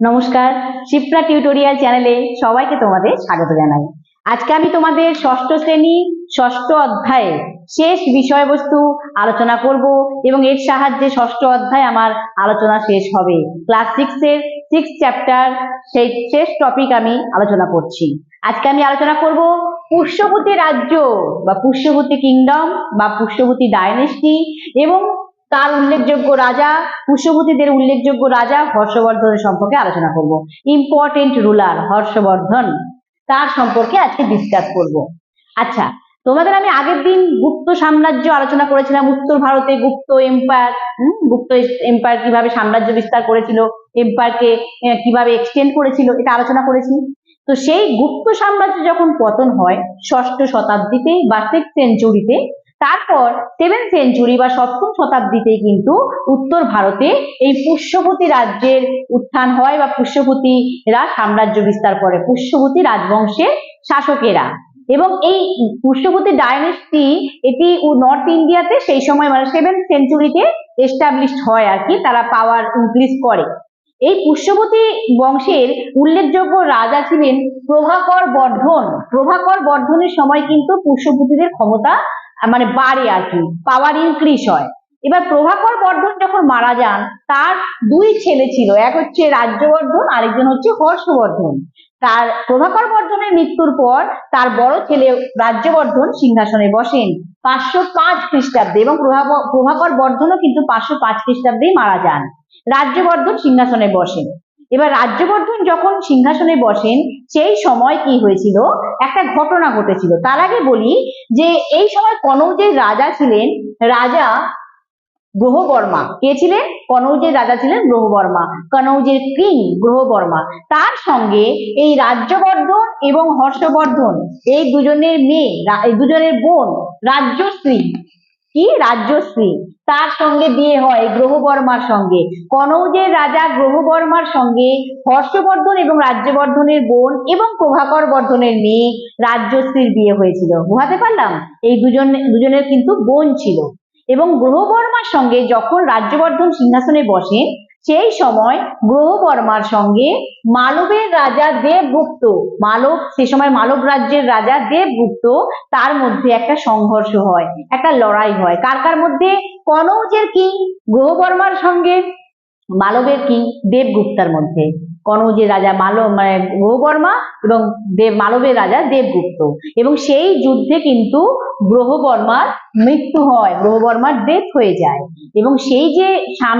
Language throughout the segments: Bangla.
নমস্কার, শিপ্রা টিউটোরিয়াল চ্যানেলে সবাইকে তোমাদের স্বাগত জানাই। আজকে আমি তোমাদের ষষ্ঠ শ্রেণি, ষষ্ঠ অধ্যায়ে শেষ বিষয়বস্তু আলোচনা করব এবং এর সাহায্যে ষষ্ঠ অধ্যায় আমার আলোচনা শেষ হবে। ক্লাস সিক্স এর সিক্স চ্যাপ্টার সেই শেষ টপিক আমি আলোচনা করছি। আজকে আমি আলোচনা করব পুষ্যবতী রাজ্য বা পুষ্যবতী কিংডম বা পুষ্যবতী ডায়নেস্টি এবং তার উল্লেখযোগ্য রাজা পুষ্যভূতিদের উল্লেখযোগ্য রাজা হর্ষবর্ধনের সম্পর্কে আলোচনা করব। ইম্পর্টেন্ট রুলার হর্ষবর্ধন, তার সম্পর্কে আজকে ডিসকাস করব। আচ্ছা তোমাদের আমি আগের দিন গুপ্ত সাম্রাজ্য আলোচনা করেছিলাম, উত্তর ভারতে গুপ্ত এম্পায়ার গুপ্ত এম্পায়ার কীভাবে সাম্রাজ্য বিস্তার করেছিল এম্পায়ারকে কীভাবে এক্সটেন্ড করেছিল, এটা আলোচনা করেছি। তো সেই গুপ্ত সাম্রাজ্য যখন পতন হয়, ষষ্ঠ শতাব্দীতে বা সিক্স সেঞ্চুরিতে তারপর সেভেন সেঞ্চুরি বা সপ্তম শতাব্দীতে কিন্তু উত্তর ভারতে এই পুষ্যভূতি রাজ্যের উত্থান হয় বা পুষ্যভূতিরা সাম্রাজ্য বিস্তার করে পুষ্যভূতি রাজবংশের শাসকেরা। এবং এই পুষ্যভূতি ডায়নেস্টি এটি নর্থ ইন্ডিয়াতে সেই সময় মানে সেভেন সেঞ্চুরিতে এস্টাবলিশড হয় আর কি, তারা পাওয়ার ইনক্রিজ করে। এই পুষ্যবতী বংশের উল্লেখযোগ্য রাজা ছিলেন প্রভাকর বর্ধন। প্রভাকর বর্ধনের সময় কিন্তু পুষ্যভূতিদের ক্ষমতা মানে বাড়ে আর কি পাওয়ার ইনক্রিজ হয়। এবার প্রভাকর বর্ধন যখন মারা যান, তার দুই ছেলে ছিল, এক হচ্ছে রাজ্যবর্ধন, আরেকজন হচ্ছে হর্ষবর্ধন। তার, প্রভাকর বর্ধনের মৃত্যুর পর তার বড় ছেলে রাজ্যবর্ধন সিংহাসনে বসেন, পাঁচশো পাঁচ খ্রিস্টাব্দে এবং প্রভাকর বর্ধনও কিন্তু পাঁচশো পাঁচ খ্রিস্টাব্দেই মারা যান। রাজ্যবর্ধন সিংহাসনে বসেন। এবার রাজ্যবর্ধন যখন সিংহাসনে বসেন, সেই সময় কি হয়েছিল? একটা ঘটনা ঘটেছিল। তার আগে বলি যে, এই সময় কনৌজের রাজা ছিলেন রাজা গ্রহবর্মা। কে ছিলেন? কনৌজের রাজা ছিলেন গ্রহবর্মা। কনৌজের কিং গ্রহবর্মা। তার সঙ্গে এই রাজ্যবর্ধন এবং হর্ষবর্ধন, এই দুজনের মেয়ে দুজনের বোন, রাজ্যশ্রী। কি? রাজ্যশ্রী। তার সঙ্গে বিয়ে হয় গ্রহবর্মার সঙ্গে। কনৌজের রাজা গ্রহবর্মার সঙ্গে হর্ষবর্ধন এবং রাজ্যবর্ধনের বোন এবং প্রভাকর বর্ধনের মেয়ে রাজ্যশ্রীর বিয়ে হয়েছিল। বুঝাতে পারলাম? এই দুজন, দুজনের কিন্তু বোন ছিল। এবং গ্রহবর্মার সঙ্গে যখন রাজ্যবর্ধন সিংহাসনে বসেন সেই সময় গ্রহবর্মার সঙ্গে মালবের রাজা দেবগুপ্ত, মালব, সে সময় মালব রাজ্যের রাজা দেবগুপ্ত, তার মধ্যে একটা সংঘর্ষ হয়, একটা লড়াই হয়। কার কার মধ্যে? কনৌজের কিং গ্রহবর্মার সঙ্গে মালবের কিং দেবগুপ্তার মধ্যে। কনৌজের রাজা মালব মানে গ্রহবর্মা এবং দেব, মালবের রাজা দেবগুপ্ত। এবং সেই যুদ্ধে কিন্তু গ্রহবর্মার মৃত্যু হয় গ্রহবর্মার ডেথ হয়ে যায়। এবং সেই যে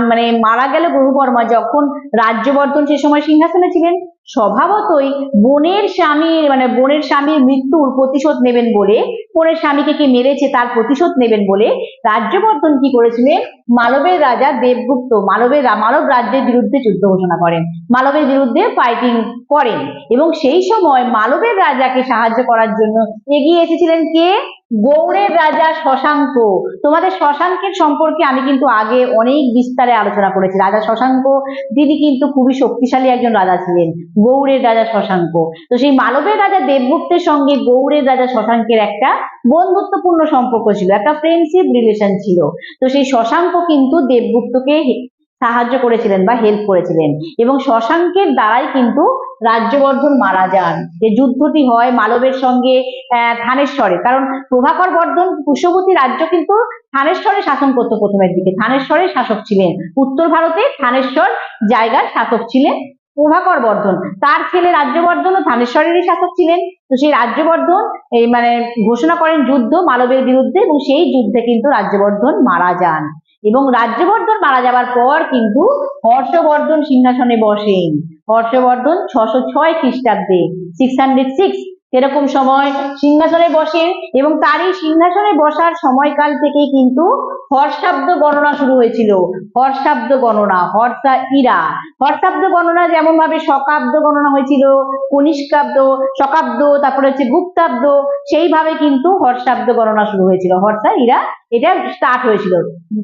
মানে মারা গেল গ্রহবর্মা যখন রাজ্যবর্ধন সে সময় সিংহাসনে ছিলেন স্বভাবতই বোনের স্বামীর মানে বোনের স্বামীর মৃত্যুর প্রতিশোধ নেবেন বলে, বোনের স্বামীকে কে মেরেছে তার প্রতিশোধ নেবেন বলে রাজ্যবর্ধন কি করেছিলেন? মালবের রাজা দেবগুপ্ত, মালবের মালব রাজ্যের বিরুদ্ধে যুদ্ধ ঘোষণা করেন। মালবের বিরুদ্ধে ফাইটিং করেন। এবং সেই সময় মালবের রাজাকে সাহায্য করার জন্য এগিয়ে এসেছিলেন কে? গৌড়ের রাজা শশাঙ্ক। তোমাদের শশাঙ্কের সম্পর্কে আমি কিন্তু আগে অনেক বিস্তারে আলোচনা করেছি। রাজা শশাঙ্ক, তিনি কিন্তু খুবই শক্তিশালী একজন রাজা ছিলেন, গৌড়ের রাজা শশাঙ্ক। তো সেই মালবের রাজা দেবগুপ্তের সঙ্গে গৌড়ের রাজা শশাঙ্কের একটা বন্ধুত্বপূর্ণ সম্পর্ক ছিল, একটা ফ্রেন্ডশিপ রিলেশন ছিল। তো সেই শশাঙ্ক কিন্তু দেবগুপ্তকে সাহায্য করেছিলেন বা হেল্প করেছিলেন এবং শশাঙ্কের দ্বারাই কিন্তু রাজ্যবর্ধন মারা যান। যে যুদ্ধটি হয় মালবের সঙ্গে থানেশ্বরে। কারণ প্রভাকর বর্ধন কুশবতী রাজ্য কিন্তু থানেশ্বরে শাসন করতো প্রথমের দিকে। থানেশ্বরের শাসক ছিলেন। উত্তর ভারতে থানেশ্বর জায়গার শাসক ছিলেন প্রভাকর বর্ধন। তার ছেলে রাজ্যবর্ধন ও থানেশ্বরেরই শাসক ছিলেন। তো সেই রাজ্যবর্ধন, এই মানে ঘোষণা করেন যুদ্ধ মালবের বিরুদ্ধে এবং সেই যুদ্ধে কিন্তু রাজ্যবর্ধন মারা যান। এবং রাজ্যবর্ধন মারা যাবার পর কিন্তু হর্ষবর্ধন সিংহাসনে বসেন। হর্ষবর্ধন ছশো ছয় খ্রিস্টাব্দে সিক্স হান্ড্রেড সিক্স সেরকম সময় সিংহাসনে বসেন এবং তারই সিংহাসনে বসার সময়কাল থেকে কিন্তু হর্ষাব্দ গণনা শুরু হয়েছিল। হর্ষাব্দ গণনা, হর্ষা ইরা। হর্ষাব্দ গণনা যেমন ভাবে শকাব্দ গণনা হয়েছিল, কনিষ্কাব্দ, শকাব্দ, তারপরে হচ্ছে গুপ্তাব্দ, সেইভাবে কিন্তু হর্ষাব্দ গণনা শুরু হয়েছিল। হর্ষা ইরা এটা স্টার্ট হয়েছিল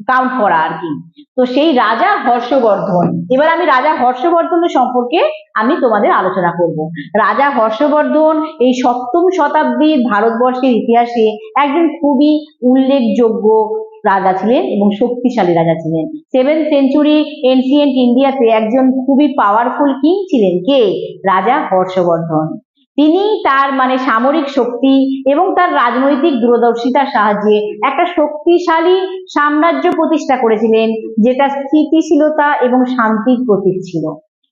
কাউন্ট করা আর কি। তো সেই রাজা হর্ষবর্ধন, এবার আমি রাজা হর্ষবর্ধনের সম্পর্কে আমি তোমাদের আলোচনা করব। রাজা হর্ষবর্ধন এই সপ্তম শতাব্দীর ভারতবর্ষের ইতিহাসে একজন খুবই উল্লেখযোগ্য রাজা ছিলেন এবং শক্তিশালী রাজা ছিলেন। সেভেন সেঞ্চুরি এনসিয়েন্ট ইন্ডিয়াতে একজন খুবই পাওয়ারফুল কিং ছিলেন কে? রাজা হর্ষবর্ধন। তিনি তার মানে সামরিক শক্তি এবং তার রাজনৈতিক দূরদর্শিতার সাহায্যে একটা শক্তিশালী সাম্রাজ্য প্রতিষ্ঠা করেছিলেন, যেটা স্থিতিশীলতা এবং শান্তির প্রতীক ছিল।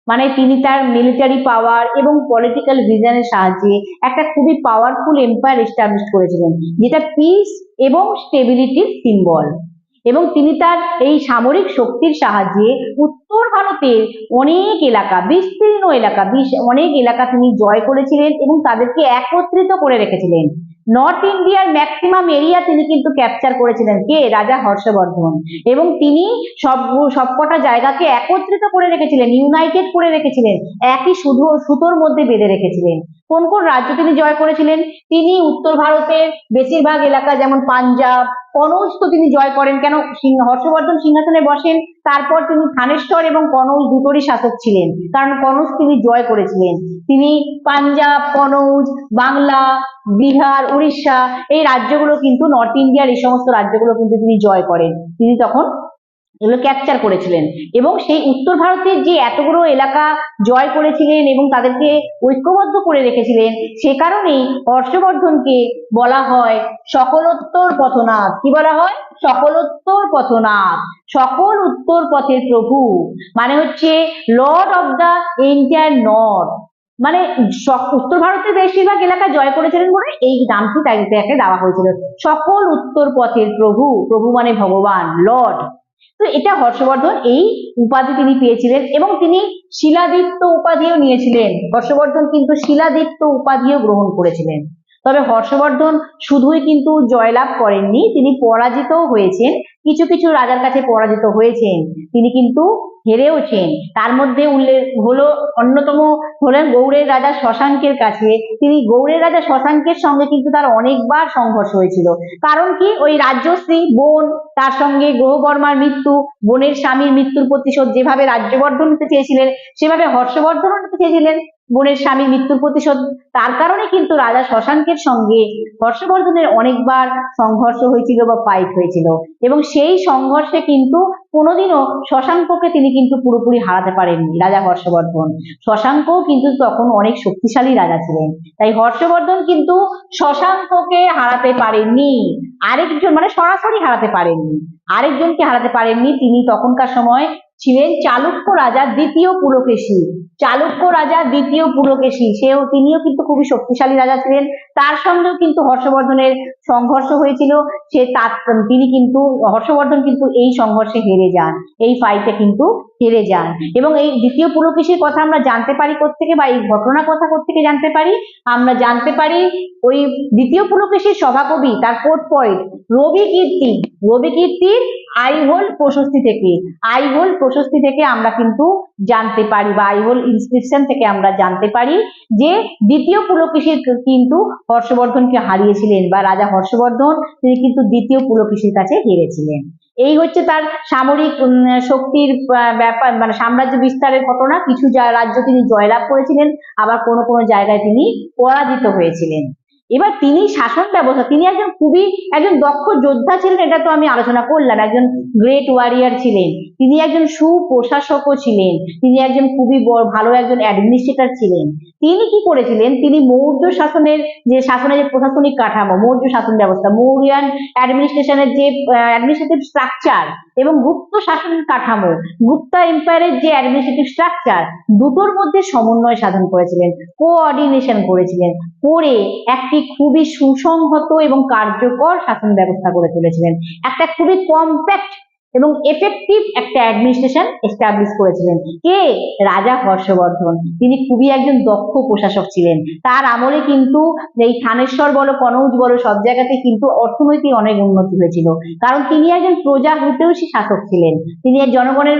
মানে তিনি তার মিলিটারি পাওয়ার এবং পলিটিক্যাল ভিশনের সাহায্যে একটা খুবই পাওয়ারফুল এম্পায়ার এস্টাবলিশ করেছিলেন, যেটা পিস এবং স্টেবিলিটির সিম্বল এবং তিনি তার এই সামরিক শক্তির সাহায্যে উত্তর ভারতের অনেক এলাকা, বিস্তীর্ণ এলাকা অনেক এলাকা তিনি জয় করেছিলেন এবং তাদেরকে একত্রিত করে রেখেছিলেন। নর্থ ইন্ডিয়ার ম্যাক্সিমাম এরিয়া তিনি কিন্তু ক্যাপচার করেছিলেন। কে? রাজা হর্ষবর্ধন। এবং তিনি সব, সবকটা জায়গাকে একত্রিত করে রেখেছিলেন, ইউনাইটেড করে রেখেছিলেন। একই শুধু সুতোর মধ্যে বেঁধে রেখেছিলেন। কোন কোন রাজ্য তিনি জয় করেছিলেন? তিনি উত্তর ভারতের বেশিরভাগ এলাকা যেমন পাঞ্জাব, কনৌজ তো তিনি জয় করেন। কেন? হর্ষবর্ধন সিংহাসনে বসেন, তারপর তিনি থানেশ্বর এবং কনৌজ দুটোরই শাসক ছিলেন। কারণ কনৌজ তিনি জয় করেছিলেন। তিনি পাঞ্জাব, কনৌজ, বাংলা, বিহার, উড়িষ্যা এই রাজ্যগুলো কিন্তু নর্থ ইন্ডিয়ার এই সমস্ত রাজ্যগুলো কিন্তু তিনি জয় করেন। তিনি তখন এগুলো ক্যাপচার করেছিলেন। এবং সেই উত্তর ভারতের যে এতগুলো এলাকা জয় করেছিলেন এবং তাদেরকে ঐক্যবদ্ধ করে রেখেছিলেন, সে কারণেই হর্ষবর্ধনকে বলা হয় সকলোত্তর পথনাথ। কি বলা হয়? সকলোত্তর পথনাথ। সকল উত্তর পথের প্রভু। মানে হচ্ছে lord of the entire north মানে উত্তর ভারতের বেশিরভাগ এলাকা জয় করেছিলেন বলে এই নামটি তাকে দেওয়া হয়েছিল। সকল উত্তর পথের প্রভু। প্রভু মানে ভগবান লর্ড তো এটা হর্ষবর্ধন এই উপাধি তিনি পেয়েছিলেন এবং তিনি শিলাদিত্য উপাধিও নিয়েছিলেন। হর্ষবর্ধন কিন্তু শিলাদিত্য উপাধিও গ্রহণ করেছিলেন। তবে হর্ষবর্ধন শুধুই কিন্তু জয়লাভ করেননি, তিনি পরাজিতও হয়েছেন, কিছু কিছু রাজার কাছে পরাজিত হয়েছেন, তিনি কিন্তু হেরেওছেন। তার মধ্যে উল্লেখ হলো অন্যতম হলেন গৌড়ের রাজা শশাঙ্কের কাছে। তিনি গৌড়ের রাজা শশাঙ্কের সঙ্গে কিন্তু তার অনেকবার সংঘর্ষ হয়েছিল। কারণ কি? ওই রাজ্যশ্রী বোন, তার সঙ্গে গ্রহবর্মার মৃত্যু, বোনের স্বামীর মৃত্যুর প্রতিশোধ যেভাবে রাজ্যবর্ধন নিতে চেয়েছিলেন, সেভাবে হর্ষবর্ধন নিতে চেয়েছিলেন বোনের স্বামী মৃত্যুর প্রতিশোধ। তার কারণে কিন্তু রাজা শশাঙ্কের সঙ্গে হর্ষবর্ধনের অনেকবার সংঘর্ষ হয়েছিল বা ফাইট হয়েছিল। এবং সেই সংঘর্ষে কিন্তু কোনোদিনও শশাঙ্ককে তিনি কিন্তু পুরোপুরি হারাতে পারেননি, রাজা হর্ষবর্ধন। শশাঙ্কও কিন্তু তখন অনেক শক্তিশালী রাজা ছিলেন। তাই হর্ষবর্ধন কিন্তু শশাঙ্ককে হারাতে পারেননি। আরেকজন মানে সরাসরি হারাতে পারেননি। আরেকজনকে হারাতে পারেননি। তিনি তখনকার সময় ছিলেন চালুক্য রাজা দ্বিতীয় পুলকেশী চালুক্য রাজা দ্বিতীয় পুলকেশী সেও, তিনিও কিন্তু খুবই শক্তিশালী রাজা ছিলেন। তার সঙ্গেও কিন্তু হর্ষবর্ধনের সংঘর্ষ হয়েছিল। সে তার তিনি কিন্তু হর্ষবর্ধন কিন্তু এই সংঘর্ষে হেরে যান। এই ফাইটে কিন্তু হেরে যান। এবং এই দ্বিতীয় পুলকেশীর কথা আমরা জানতে পারি কোত্থেকে বা এই ঘটনা কথা কোত্থেকে জানতে পারি? আমরা জানতে পারি ওই দ্বিতীয় পুলকেশীর সভাকবি, তার কোট পয়েন্ট, রবি কীর্তি। রবি কীর্তির আইহোল প্রশস্তি থেকে। আইহোল প্রশস্তি থেকে আমরা কিন্তু জানতে পারি বা আইহোল ইনস্ক্রিপশন থেকে আমরা জানতে পারি যে দ্বিতীয় পুলকেশীর কিন্তু হর্ষবর্ধনকে হারিয়েছিলেন বা রাজা হর্ষবর্ধন, তিনি কিন্তু দ্বিতীয় পুলকেশীর কাছে হেরেছিলেন। এই হচ্ছে তার সামরিক শক্তির ব্যাপার মানে সাম্রাজ্য বিস্তারের ঘটনা। কিছু রাজ্য তিনি জয়লাভ করেছিলেন, আবার কোনো কোনো জায়গায় তিনি পরাজিত হয়েছিলেন। এবার তিনি শাসন ব্যবস্থা, তিনি একজন খুবই, একজন দক্ষ যোদ্ধা ছিলেন, এটা তো আমি আলোচনা করলাম, একজন গ্রেট ওয়ারিয়ার ছিলেন, তিনি একজন সুপ্রশাসকও ছিলেন, তিনি একজন খুবই ভালো একজন অ্যাডমিনিস্ট্রেটর ছিলেন। তিনি কি করেছিলেন? তিনি মৌর্য শাসনের যে শাসনের যে প্রশাসনিক কাঠামো, মৌর্য শাসন ব্যবস্থা, মৌরিয়ান অ্যাডমিনিস্ট্রেশনের যে অ্যাডমিনিস্ট্রেটিভ স্ট্রাকচার এবং গুপ্ত শাসন কাঠামো, গুপ্তা এম্পায়ারের যে অ্যাডমিনিস্ট্রেটিভ স্ট্রাকচার দুটোর মধ্যে সমন্বয় সাধন করেছিলেন কোঅর্ডিনেশন করেছিলেন, করে একটি খুবই সুসংহত এবং কার্যকর শাসন ব্যবস্থা করে তুলেছিলেন। একটা খুবই কম্প্যাক্ট এবং এফেক্টিভ একটা অ্যাডমিনিস্ট্রেশন এস্টাবলিশ করেছিলেন। কে? রাজা হর্ষবর্ধন। তিনি খুবই একজন দক্ষ প্রশাসক ছিলেন। তার আমলে কিন্তু এই থানেশ্বর বলো, কনৌজ বলো সব জায়গাতে কিন্তু অর্থনৈতিক অনেক উন্নতি হয়েছিল। কারণ তিনি একজন প্রজা হিতৈষী শাসক ছিলেন। তিনি জনগণের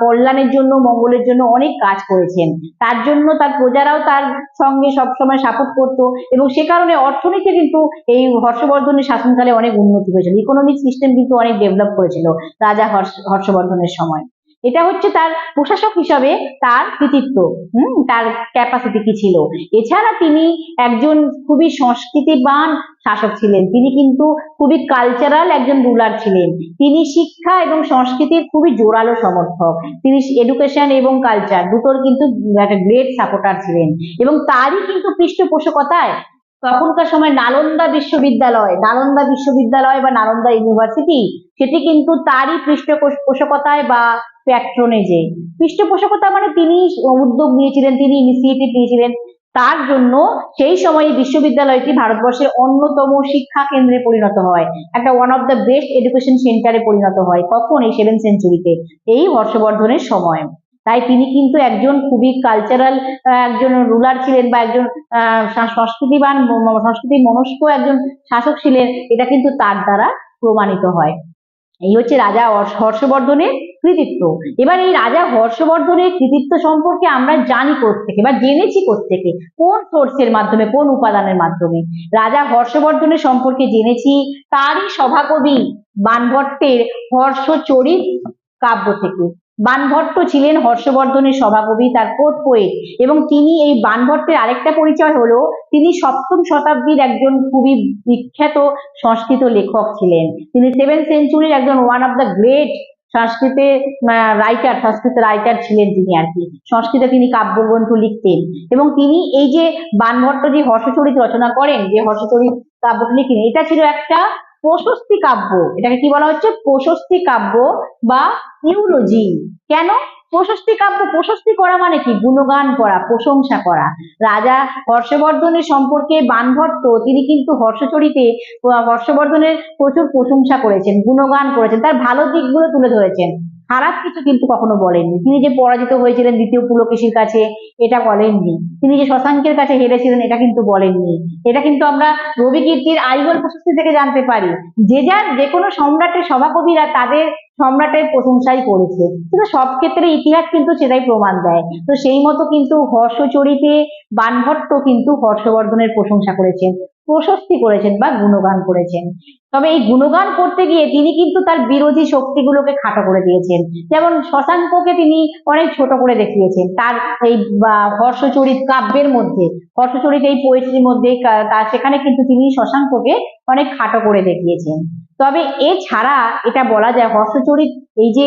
কল্যাণের জন্য, মঙ্গলের জন্য অনেক কাজ করেছেন। তার জন্য তার প্রজারাও তার সঙ্গে সবসময় সাপোর্ট করতো এবং সে কারণে অর্থনীতি কিন্তু এই হর্ষবর্ধনের শাসনকালে অনেক উন্নতি হয়েছিল। ইকোনমিক সিস্টেম কিন্তু অনেক ডেভেলপ করেছিল। রাজা হর্ষ, হর্ষবর্ধনের সময়। এটা হচ্ছে তার প্রশাসক হিসাবে তার কৃতিত্ব, হম, তার ক্যাপাসিটি কি ছিল। এছাড়া তিনি একজন খুবই সংস্কৃতিবান শাসক ছিলেন। তিনি কিন্তু খুবই কালচারাল একজন রুলার ছিলেন। তিনি শিক্ষা এবং সংস্কৃতির খুবই জোরালো সমর্থক। তিনি এডুকেশন এবং কালচার দুটোর কিন্তু একটা গ্রেট সাপোর্টার ছিলেন। এবং তারই কিন্তু পৃষ্ঠপোষকতায় তখনকার সময় নালন্দা বিশ্ববিদ্যালয় নালন্দা বিশ্ববিদ্যালয় বা নালন্দা ইউনিভার্সিটি, সেটি কিন্তু তারই পৃষ্ঠপোষকতায় বা প্যাট্রনেজে। পৃষ্ঠপোষকতা মানে তিনি উদ্যোগ নিয়েছিলেন, তিনি ইনিশিয়েটিভ নিয়েছিলেন। তার জন্য সেই সময় বিশ্ববিদ্যালয়টি ভারতবর্ষের অন্যতম শিক্ষা কেন্দ্রে পরিণত হয়। একটা one of the best education সেন্টারে পরিণত হয়, কখন? এই সেভেন সেঞ্চুরিতে এই হর্ষবর্ধনের সময়। তাই তিনি কিন্তু একজন খুবই কালচারাল একজন রুলার ছিলেন বা একজন সংস্কৃতিবান সংস্কৃতি মনস্ক একজন শাসক ছিলেন, এটা কিন্তু তার দ্বারা প্রমাণিত হয়। এই হচ্ছে রাজা হর্ষবর্ধনের কৃতিত্ব। এবার এই রাজা হর্ষবর্ধনের কৃতিত্ব সম্পর্কে আমরা জানি থেকে বা জেনেছি থেকে কোন সোর্সের মাধ্যমে, কোন উপাদানের মাধ্যমে? রাজা হর্ষবর্ধনের সম্পর্কে জেনেছি, তারই সভাকবি বানভট্টের হর্ষচরিত কাব্য থেকে। বানভট্ট ছিলেন হর্ষবর্ধনের সভাকবি, তার কোট পোয়েট এবং তিনি এই বানভট্টের আরেকটা পরিচয় হলো, তিনি সপ্তম শতাব্দীর একজন খুবই বিখ্যাত সংস্কৃত লেখক ছিলেন। তিনি সেভেন সেঞ্চুরির একজন ওয়ান অফ দ্য গ্রেট সংস্কৃতে রাইটার সংস্কৃত রাইটার ছিলেন তিনি আর কি। সংস্কৃতে তিনি কাব্যগ্রন্থ লিখতেন এবং তিনি এই যে বানভট্ট যে হর্ষচরিত রচনা করেন, যে হর্ষচরিত কাব্যটি লিখেন, এটা ছিল একটা প্রশস্তি কাব্য, এটাকে কি বলা হচ্ছে? প্রশস্তি কাব্য বা ইউলজি। কেন? প্রশস্তি কাব্য, প্রশস্তি করা মানে কি? গুণগান করা, প্রশংসা করা। রাজা হর্ষবর্ধনের সম্পর্কে বানভট্ট, তিনি কিন্তু হর্ষচরিতে হর্ষবর্ধনের প্রচুর প্রশংসা করেছেন, গুণগান করেছেন, তার ভালো দিকগুলো তুলে ধরেছেন। খারাপ কিছু কিন্তু কখনো বলেননি। তিনি যে পরাজিত হয়েছিলেন দ্বিতীয় পুলকেশীর কাছে, এটা বলেননি। তিনি যে শশাঙ্কের কাছে হেরেছিলেন, এটা কিন্তু বলেননি। এটা কিন্তু আমরা রবি কীর্তির আইগল প্রশস্তি থেকে জানতে পারি। যে যার যে কোনো সম্রাটের সভাকবিরা তাদের সম্রাটের প্রশংসাই করেছে। কিন্তু সব ক্ষেত্রে ইতিহাস কিন্তু সেটাই প্রমাণ দেয়। তো সেই মতো কিন্তু হর্ষচরিতে বানভট্ট কিন্তু হর্ষবর্ধনের প্রশংসা করেছেন। প্রশস্তি করেছেন বা গুণগান করেছেন। তবে এই গুণগান করতে গিয়ে তিনি কিন্তু তার বিরোধী শক্তিগুলোকে খাটো করে দিয়েছেন। যেমন শশাঙ্ককে তিনি অনেক ছোট করে দেখিয়েছেন। তার এই হর্ষচরিত কাব্যের মধ্যে, হর্ষচরিত এই পরিস্থিতির মধ্যে সেখানে কিন্তু তিনি শশাঙ্ককে অনেক খাটো করে দেখিয়েছেন। তবে এছাড়া এটা বলা যায় হর্ষচরিত এই যে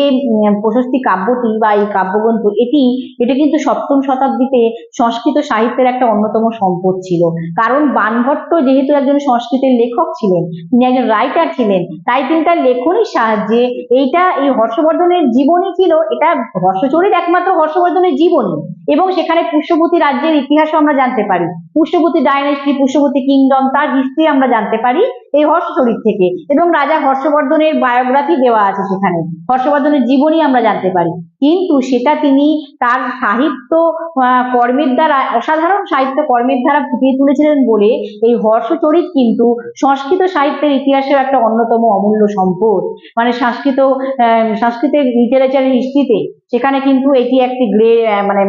প্রশস্তি কাব্যটি বা এই কাব্যগ্রন্থ, এটি, এটা কিন্তু সপ্তম শতাব্দীতে সংস্কৃত সাহিত্যের একটা অন্যতম সম্পদ ছিল। কারণ বানভট্ট যেহেতু একজন সংস্কৃতের লেখক ছিলেন, তিনি একজন রাইটার ছিলেন, তাই তিনি তার লেখনীর সাহায্যে এইটা, এই হর্ষবর্ধনের জীবনী ছিল, এটা হর্ষচরিত একমাত্র হর্ষবর্ধনের জীবনী। এবং সেখানে পুষ্যপতি রাজ্যের ইতিহাসও আমরা জানতে পারি। পুষ্যপতি ডাইনেস্টি পুষ্যপতি কিংডম তার হিস্ট্রি আমরা জানতে পারি এই হর্ষচরিত থেকে। এবং রাজা হর্ষবর্ধনের বায়োগ্রাফি দেওয়া আছে সেখানে। হর্ষবর্ধনের জীবনী আমরা জানতে পারি। কিন্তু সেটা তিনি তার সাহিত্য কর্মের দ্বারা, অসাধারণ সাহিত্য কর্মের দ্বারা ফুটিয়ে তুলেছিলেন বলে এই হর্ষচরিত কিন্তু সংস্কৃত সাহিত্যের ইতিহাসের একটা অন্যতম অমূল্য সম্পদ। মানে সংস্কৃত সংস্কৃতের লিটারেচারের হিস্ট্রিতে সেখানে কিন্তু এটি একটি গ্রে মানে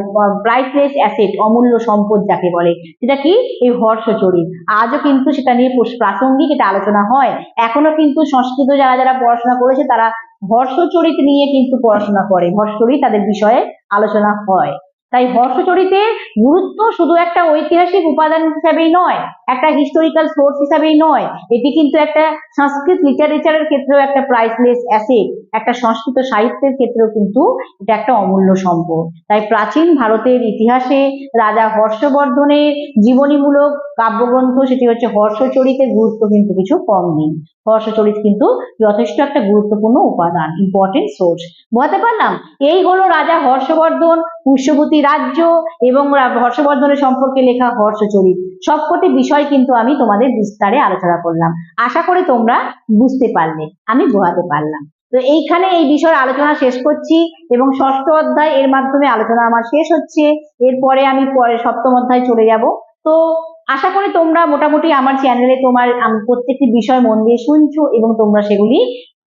প্রাইসলেস অ্যাসেট অমূল্য সম্পদ যাকে বলে। সেটা কি? এই হর্ষচরিত। আজও কিন্তু সেটা নিয়ে প্রাসঙ্গিক এটা আলোচনা হয়। এখনও কিন্তু সংস্কৃত যারা যারা পড়াশোনা করেছে তারা হর্ষচরিত নিয়ে কিন্তু পড়াশোনা করে। ভর্ষরই তাদের বিষয়ে আলোচনা হয়। তাই হর্ষচরিতের গুরুত্ব শুধু একটা ঐতিহাসিক উপাদান হিসাবেই নয়, একটা হিস্টোরিক্যাল সোর্স হিসাবেই নয়। এটি কিন্তু একটা সংস্কৃত লিটারেচারের ক্ষেত্রেও একটা প্রাইসলেস অ্যাসেট একটা সংস্কৃত সাহিত্যের ক্ষেত্রেও কিন্তু এটা একটা অমূল্য সম্পদ। তাই প্রাচীন ভারতের ইতিহাসে রাজা হর্ষবর্ধনের জীবনীমূলক কাব্যগ্রন্থ, সেটি হচ্ছে হর্ষচরিতের গুরুত্ব কিন্তু কিছু কম নেই। হর্ষচরিত কিন্তু যথেষ্ট একটা গুরুত্বপূর্ণ উপাদান ইম্পর্টেন্ট সোর্স বোঝাতে পারলাম? এই হলো রাজা হর্ষবর্ধন পুষ্যবতী রাজ্য এবং হর্ষবর্ধনের সম্পর্কে লেখা হর্ষচরিত। সবকটি বিষয় কিন্তু আমি তোমাদের বিস্তারে আলোচনা করলাম। আশা করি তোমরা বুঝতে পারলে, আমি বোঝাতে পারলাম। তো এইখানে এই বিষয়ের আলোচনা শেষ করছি এবং ষষ্ঠ অধ্যায় এর মাধ্যমে আলোচনা আমার শেষ হচ্ছে। এরপরে আমি পরে সপ্তম অধ্যায় চলে যাব। তো আশা করি তোমরা মোটামুটি আমার চ্যানেলে তোমার প্রত্যেকটি বিষয় মন দিয়ে শুনছো এবং তোমরা সেগুলি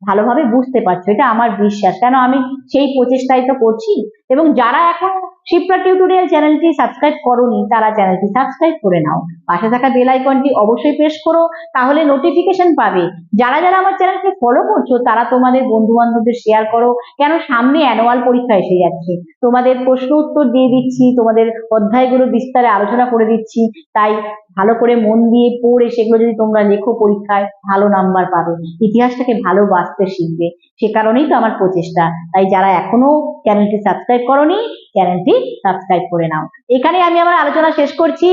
ভালোভাবে বুঝতে পারছ। এটা আমার বিশ্বাস। কেন আমি সেই প্রচেষ্টাই তো করছি? এবং যারা এখন শিপ্রা টিউটোরিয়াল চ্যানেলটি সাবস্ক্রাইব করোনি, তারা চ্যানেলটি সাবস্ক্রাইব করে নাও। পাশে থাকা বেল আইকনটি অবশ্যই প্রেস করো, তাহলে নোটিফিকেশন পাবে। যারা যারা আমার চ্যানেলকে ফলো করছ, তারা তোমাদের বন্ধু বান্ধবদের শেয়ার করো। কেন সামনে অ্যানুয়াল পরীক্ষা এসে যাচ্ছে। তোমাদের প্রশ্ন উত্তর দিয়ে দিচ্ছি, তোমাদের অধ্যায়গুলো বিস্তারে আলোচনা করে দিচ্ছি। তাই ভালো করে মন দিয়ে পড়ে সেগুলো যদি তোমরা লেখো পরীক্ষায়, ভালো নাম্বার পাবে। ইতিহাসটাকে ভালোবাসতে শিখবে। সে কারণেই তো আমার প্রচেষ্টা। তাই যারা এখনও চ্যানেলটি সাবস্ক্রাইব করনি চ্যানেলটি সাবস্ক্রাইব করে নাও। এখানে আমি আমার আলোচনা শেষ করছি।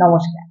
নমস্কার।